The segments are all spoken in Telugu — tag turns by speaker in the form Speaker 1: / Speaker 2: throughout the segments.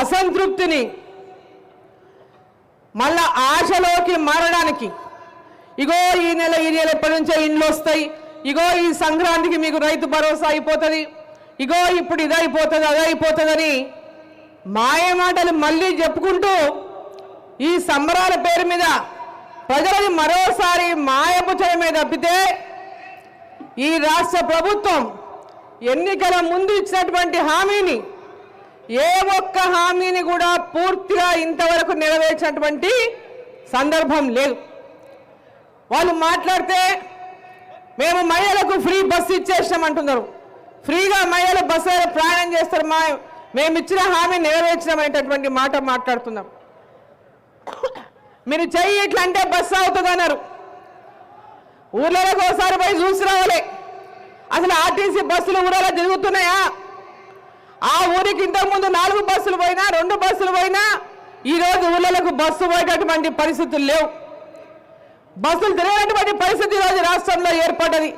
Speaker 1: అసంతృప్తిని మళ్ళా ఆశలోకి మారడానికి. ఇగో ఈ నెల ఈ నెల ఎప్పటి నుంచో ఇండ్లు వస్తాయి. ఇగో ఈ సంక్రాంతికి మీకు రైతు భరోసా అయిపోతుంది. ఇగో ఇప్పుడు ఇది అయిపోతుంది అది అయిపోతుందని మళ్ళీ చెప్పుకుంటూ ఈ సంబరాల పేరు మీద ప్రజలని మరోసారి మాయపు చేయమే తప్పితే ఈ రాష్ట్ర ప్రభుత్వం ఎన్నికల ముందు ఇచ్చినటువంటి హామీని ఏ ఒక్క హామీని కూడా పూర్తిగా ఇంతవరకు నెరవేర్చినటువంటి సందర్భం లేదు. వాళ్ళు మాట్లాడితే మేము మహిళలకు ఫ్రీ బస్సు ఇచ్చేసామంటున్నారు ఫ్రీగా మహిళలు బస్సు ప్రయాణం చేస్తారు మా మేము ఇచ్చిన హామీ నెరవేర్చినామనేటటువంటి మాట మాట్లాడుతున్నాం. మీరు చెయ్యి ఇట్లా అంటే బస్సు అవుతుంది అన్నారు. ఊర్లలోకి ఒకసారి పోయి చూసి రావాలి. అసలు ఆర్టీసీ బస్సులు ఊరలో తిరుగుతున్నాయా? ఆ ఊరికి ఇంతకుముందు నాలుగు బస్సులు పోయినా రెండు బస్సులు పోయినా ఈరోజు రోజు ఊళ్ళకు బస్సు పోయేటటువంటి పరిస్థితులు లేవు. బస్సులు తిరగనటువంటి పరిస్థితి ఈరోజు రాష్ట్రంలో ఏర్పడ్డది.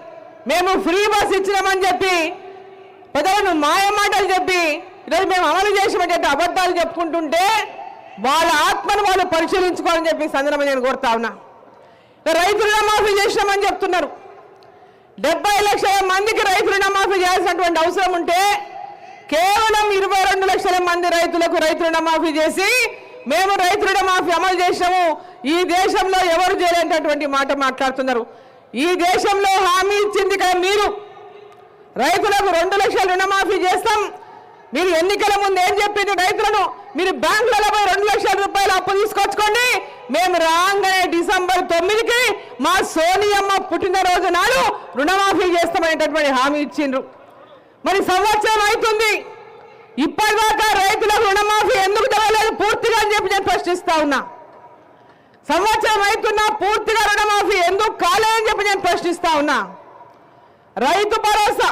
Speaker 1: మేము ఫ్రీ బస్ ఇచ్చినామని చెప్పి ప్రజలను మాయ మాటలు చెప్పి ఈరోజు మేము అమలు చేసినటువంటి అబద్ధాలు చెప్పుకుంటుంటే వాళ్ళ ఆత్మను వాళ్ళు పరిశీలించుకోవాలని చెప్పి సందర్భం సందర్భంగా నేను కోరుతా ఉన్నా. రైతు రుణమాఫీ చేసినామని చెప్తున్నారు. డెబ్బై లక్షల మందికి రైతు రుణమాఫీ చేయాల్సినటువంటి అవసరం ఉంటే కేవలం ఇరవై రెండు లక్షల మంది రైతులకు రైతు రుణమాఫీ చేసి మేము రైతు రుణమాఫీ అమలు చేసాము ఈ దేశంలో ఎవరు చేయలేనటువంటి మాట మాట్లాడుతున్నారు. ఈ దేశంలో హామీ ఇచ్చింది కదా మీరు. రైతులకు రెండు లక్షల రుణమాఫీ చేస్తాం. మీరు ఎన్నికల ముందు ఏం చెప్పింది రైతులను? మీరు బ్యాంకులలో పోయి రెండు లక్షల రూపాయలు అప్పు తీసుకొచ్చుకోండి. మేము రాగానే డిసెంబర్ తొమ్మిదికి మా సోనియమ్మ పుట్టినరోజు నాడు రుణమాఫీ చేస్తామనేటటువంటి హామీ ఇచ్చిండ్రు. మరి సంవత్సరం అవుతుంది. ఇప్పటిదాకా రైతులకు రుణమాఫీ ఎందుకు జరగలేదు? పూర్తిగా అని చెప్పి నేను ప్రశ్నిస్తా ఉన్నా. సంవత్సరం అవుతున్నా పూర్తిగా రుణమాఫీ ఎందుకు కాలేదని చెప్పి నేను ప్రశ్నిస్తా ఉన్నా. రైతు భరోసా.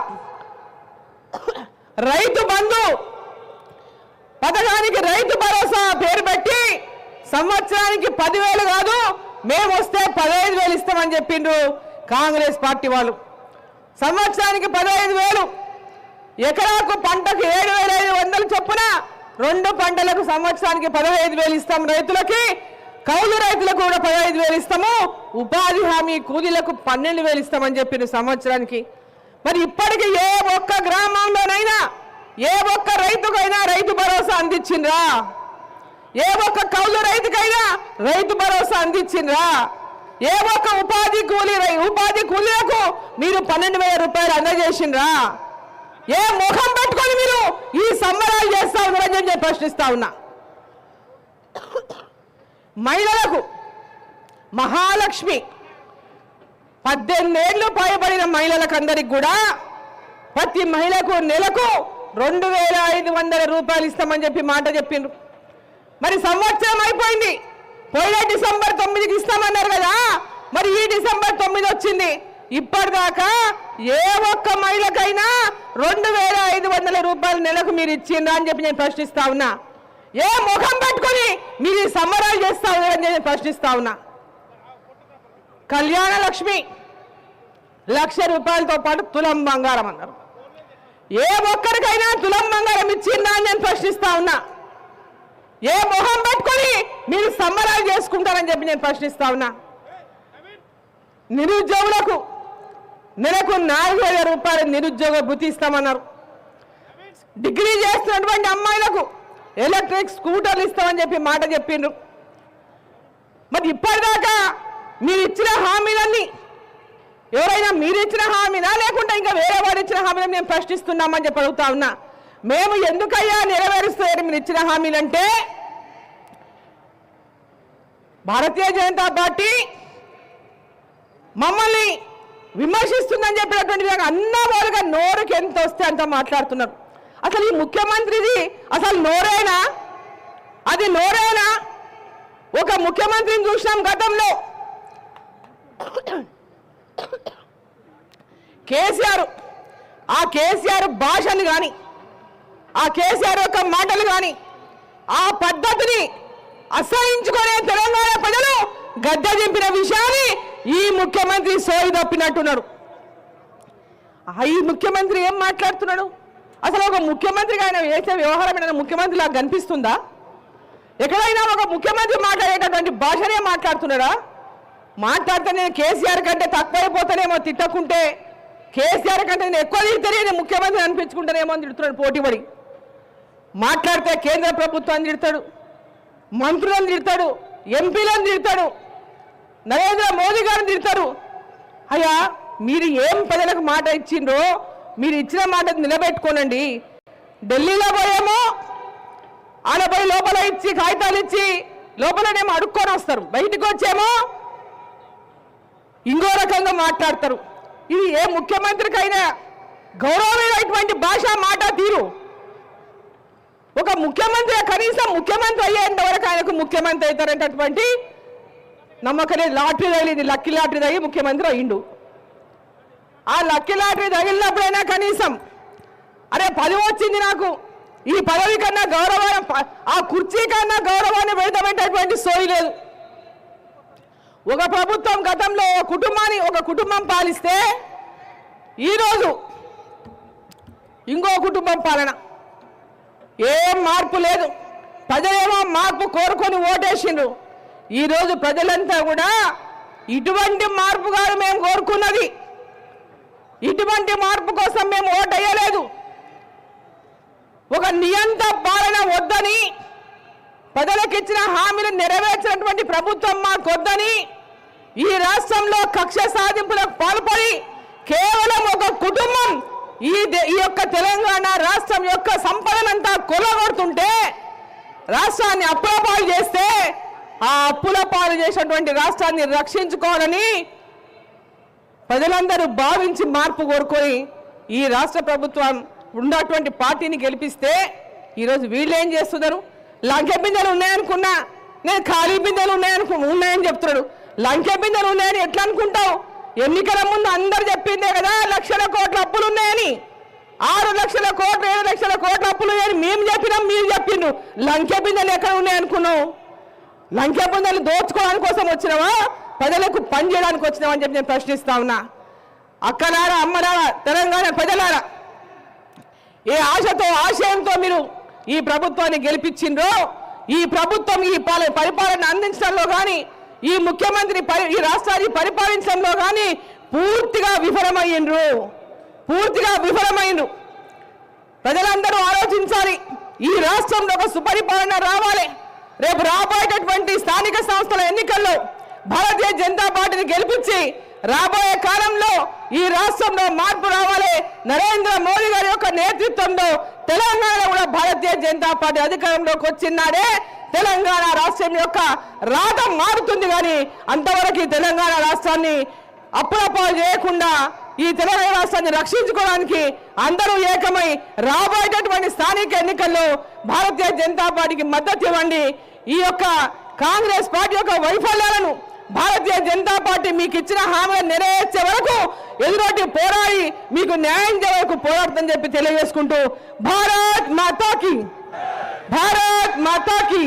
Speaker 1: రైతు బంధు. పథకానికి రైతు భరోసా పేరు పెట్టి సంవత్సరానికి పదివేలు కాదు మేము వస్తే పదహైదు వేలు ఇస్తామని చెప్పిండ్రు కాంగ్రెస్ పార్టీ వాళ్ళు. సంవత్సరానికి పదహైదు వేలు. ఎకరాకు పంటకు ఏడు వేల ఐదు వందలు చొప్పున రెండు పంటలకు సంవత్సరానికి పదహైదు వేలు ఇస్తాం రైతులకి. కౌలు రైతులకు కూడా పదహైదు వేలు ఇస్తాము. ఉపాధి హామీ కూలీలకు పన్నెండు వేలు ఇస్తామని చెప్పిన సంవత్సరానికి. మరి ఇప్పటికి ఏ ఒక్క గ్రామంలోనైనా ఏ ఒక్క రైతుకైనా రైతు భరోసా అందించిండ్రా? ఏ ఒక్క కౌలు రైతుకైనా రైతు భరోసా అందించిండ్రా? ఏ ఒక్క ఉపాధి కూలీ ఉపాధి కూలీలకు మీరు పన్నెండు వేల రూపాయలు అందజేసిండ్రా? ఏ ముఖం పెట్టుకొని మీరు ఈ సంబరాలు చేస్తా ఉన్నారని చెప్పి నేను ప్రశ్నిస్తా ఉన్నా. మహిళలకు మహాలక్ష్మి పద్దెనిమిదేళ్ళు పైబడిన మహిళలకు అందరికి కూడా ప్రతి మహిళకు నెలకు రెండు వేల ఐదు వందల రూపాయలు ఇస్తామని చెప్పి మాట చెప్పిండ్రు. మరి సంవత్సరం అయిపోయింది. పోయిన డిసెంబర్ తొమ్మిదికి ఇస్తామన్నారు కదా. మరి ఈ డిసెంబర్ తొమ్మిది వచ్చింది. ఇప్పటిదాకా ఏ ఒక్క మహిళకైనా రెండు వేల ఐదు వందల రూపాయలు నెలకు మీరు ఇచ్చిండ్రా అని చెప్పి నేను ప్రశ్నిస్తా ఉన్నా. ఏ ముఖం పట్టుకొని మీరు ఈ సంబరాలు చేస్తా ఉన్నారని నేను ప్రశ్నిస్తా ఉన్నా. కళ్యాణ లక్ష్మి లక్ష రూపాయలతో పాటు తులం బంగారం అన్నారు. ఏ ఒక్కరికైనా తులం బంగారం ఇచ్చిందా అని నేను ప్రశ్నిస్తా ఉన్నా. ఏ మొహం పెట్టుకొని మీరు సంబరాలు చేసుకుంటారని చెప్పి నేను ప్రశ్నిస్తా ఉన్నా. నిరుద్యోగులకు నెలకు నాలుగు వేల రూపాయలు నిరుద్యోగ భృతి ఇస్తామన్నారు. డిగ్రీ చేస్తున్నటువంటి అమ్మాయిలకు ఎలక్ట్రిక్ స్కూటర్లు ఇస్తామని చెప్పి మాట చెప్పిండ్రు. మరి ఇప్పటిదాకా మీరు ఇచ్చిన హామీలన్నీ ఎవరైనా మీరు ఇచ్చిన హామీనా లేకుంటే ఇంకా వేరే వారు ఇచ్చిన హామీలను మేము ప్రశ్నిస్తున్నామని చెప్పి అడుగుతా ఉన్నా. మేము ఎందుకయ్యా నెరవేరుస్తారు మీరు ఇచ్చిన హామీలంటే భారతీయ జనతా పార్టీ మమ్మల్ని విమర్శిస్తుందని చెప్పినటువంటి విధంగా అన్న నోరుకి ఎంత వస్తే అంత మాట్లాడుతున్నారు. అసలు ఈ ముఖ్యమంత్రిది అసలు నోరేనా? అది నోరేనా? ఒక ముఖ్యమంత్రిని చూసినాం గతంలో. కేసీఆర్ ఆ కేసీఆర్ భాషను కానీ ఆ కేసీఆర్ యొక్క మాటలు కానీ ఆ పద్ధతిని అసహించుకునే తెలంగాణ ప్రజలు గద్దె దింపిన విషయాన్ని ఈ ముఖ్యమంత్రి సోయి తప్పినట్టున్నాడు ఈ ముఖ్యమంత్రి ఏం మాట్లాడుతున్నాడు? అసలు ఒక ముఖ్యమంత్రిగా ఆయన వేసే వ్యవహారం ఏదైనా ముఖ్యమంత్రిలా కనిపిస్తుందా? ఎక్కడైనా ఒక ముఖ్యమంత్రి మాట్లాడేటటువంటి భాషనే మాట్లాడుతున్నాడా? మాట్లాడితే నేను కేసీఆర్ కంటే తక్కువైపోతానేమో తిట్టకుంటే కేసీఆర్ కంటే నేను ఎక్కువ తిడితేనే నేను ముఖ్యమంత్రి అనిపించుకుంటానేమో అని తిడుతున్నాడు పోటీపడి. మాట్లాడితే కేంద్ర ప్రభుత్వాన్ని తిడతాడు మంత్రులను తిడతాడు ఎంపీలను తిడతాడు నరేంద్ర మోదీ గారిని తిడతారు. అయ్యా మీరు ఏం ప్రజలకు మాట ఇచ్చిండ్రో మీరు ఇచ్చిన మాట నిలబెట్టుకోనండి. ఢిల్లీలో పోయేమో ఆడ పోయి లోపల ఇచ్చి కాగితాలు ఇచ్చి లోపలనేమో అడుక్కొని వస్తారు. బయటికి వచ్చేమో ఇంకో రకంగా మాట్లాడతారు. ఇది ఏ ముఖ్యమంత్రికైనా గౌరవమైనటువంటి భాష మాట తీరు. ఒక ముఖ్యమంత్రి కనీసం ముఖ్యమంత్రి అయ్యేంత వరకు ఆయనకు ముఖ్యమంత్రి అవుతారంటటువంటి నమ్మకనే లాటరీ తగిలింది. లక్కీ లాటరీ తగిలి ముఖ్యమంత్రి అయ్యిండు. ఆ లక్కీ లాటరీ తగిలినప్పుడైనా కనీసం అరే పదవి వచ్చింది నాకు. ఈ పదవి కన్నా గౌరవాన్ని ఆ కుర్చీ కన్నా గౌరవాన్ని పెడతామనేటటువంటి సోయి లేదు. ఒక ప్రభుత్వం గతంలో ఒక కుటుంబాన్ని ఒక కుటుంబం పాలిస్తే ఈరోజు ఇంకో కుటుంబం పాలన. ఏం మార్పు లేదు. ప్రజలేమో మార్పు కోరుకొని ఓటేసిండ్రు. ఈరోజు ప్రజలంతా కూడా ఇటువంటి మార్పు కాదు మేము కోరుకున్నది. ఇటువంటి మార్పు కోసం మేము ఓటు ఒక నియంత పాలన వద్దని ప్రజలకు ఇచ్చిన హామీలు నెరవేర్చినటువంటి ప్రభుత్వం మాకొద్దని ఈ రాష్ట్రంలో కక్ష సాధింపులకు పాల్పడి కేవలం ఒక కుటుంబం ఈ దే- ఈ యొక్క తెలంగాణ రాష్ట్రం యొక్క సంపదనంతా కొలగొడుతుంటే రాష్ట్రాన్ని అప్పుల చేస్తే ఆ అప్పుల పాలు చేసినటువంటి రాష్ట్రాన్ని రక్షించుకోవాలని ప్రజలందరూ భావించి మార్పు కోరుకొని ఈ రాష్ట్ర ప్రభుత్వం ఉన్నటువంటి పార్టీని గెలిపిస్తే ఈరోజు వీళ్ళు ఏం చేస్తున్నారు? లంకె బిందెలు ఉన్నాయనుకున్నా నేను ఖాళీ బిందెలు ఉన్నాయనుకు ఉన్నాయని చెప్తున్నాడు. లంకె బిందెలు ఉన్నాయని ఎట్లా అనుకుంటావు? ఎన్నికల ముందు అందరు చెప్పిందే కదా లక్షల కోట్ల అప్పులు ఉన్నాయని. ఆరు లక్షల కోట్లు ఏడు లక్షల కోట్ల అప్పులు ఉన్నాయని మేము చెప్పినాం మీరు చెప్పిండు లంకె బిందెలు ఎక్కడ ఉన్నాయనుకున్నావు? లంకె బిందెలు దోచుకోవడానికి కోసం వచ్చినావా? ప్రజలకు పని చేయడానికి వచ్చినావా అని చెప్పి నేను ప్రశ్నిస్తా ఉన్నా. అక్కనారా అమ్మనారా తెలంగాణ ప్రజలారా ఏ ఆశతో ఆశయంతో మీరు ఈ ప్రభుత్వాన్ని గెలిపించిండ్రో ఈ ప్రభుత్వం ఈ పాల- పరిపాలన అందించడంలో కానీ ఈ ముఖ్యమంత్రి ఈ రాష్ట్రాన్ని పరిపాలించడంలో కానీ పూర్తిగా విఫలమయ్యిండ్రు. పూర్తిగా విఫలమైండ్రు ప్రజలందరూ ఆలోచించాలి. ఈ రాష్ట్రంలో ఒక సుపరిపాలన రావాలి. రేపు రాబోయేటటువంటి స్థానిక సంస్థల ఎన్నికల్లో భారతీయ జనతా పార్టీని గెలిపించి రాబోయే కాలంలో ఈ రాష్ట్రంలో మార్పు రావాలి. నరేంద్ర మోదీ గారి యొక్క నేతృత్వంలో తెలంగాణలో కూడా భారతీయ జనతా పార్టీ అధికారంలోకి వచ్చినాడే తెలంగాణ రాష్ట్రం యొక్క రాత మారుతుంది కానీ అంతవరకు ఈ తెలంగాణ రాష్ట్రాన్ని అప్పులపాలు చేయకుండా ఈ తెలంగాణ రాష్ట్రాన్ని రక్షించుకోవడానికి అందరూ ఏకమై రాబోయేటటువంటి స్థానిక ఎన్నికల్లో భారతీయ జనతా పార్టీకి మద్దతు ఇవ్వండి. ఈ యొక్క కాంగ్రెస్ పార్టీ యొక్క వైఫల్యాలను భారతీయ జనతా పార్టీ మీకు ఇచ్చిన హామీలను నెరవేర్చే వరకు ఎదురొట్టి పోరాడి మీకు న్యాయం చేయ వరకు పోరాడుతుందని చెప్పి తెలియజేసుకుంటూ భారత్ మాతాకి! భారత్ మాతాకి!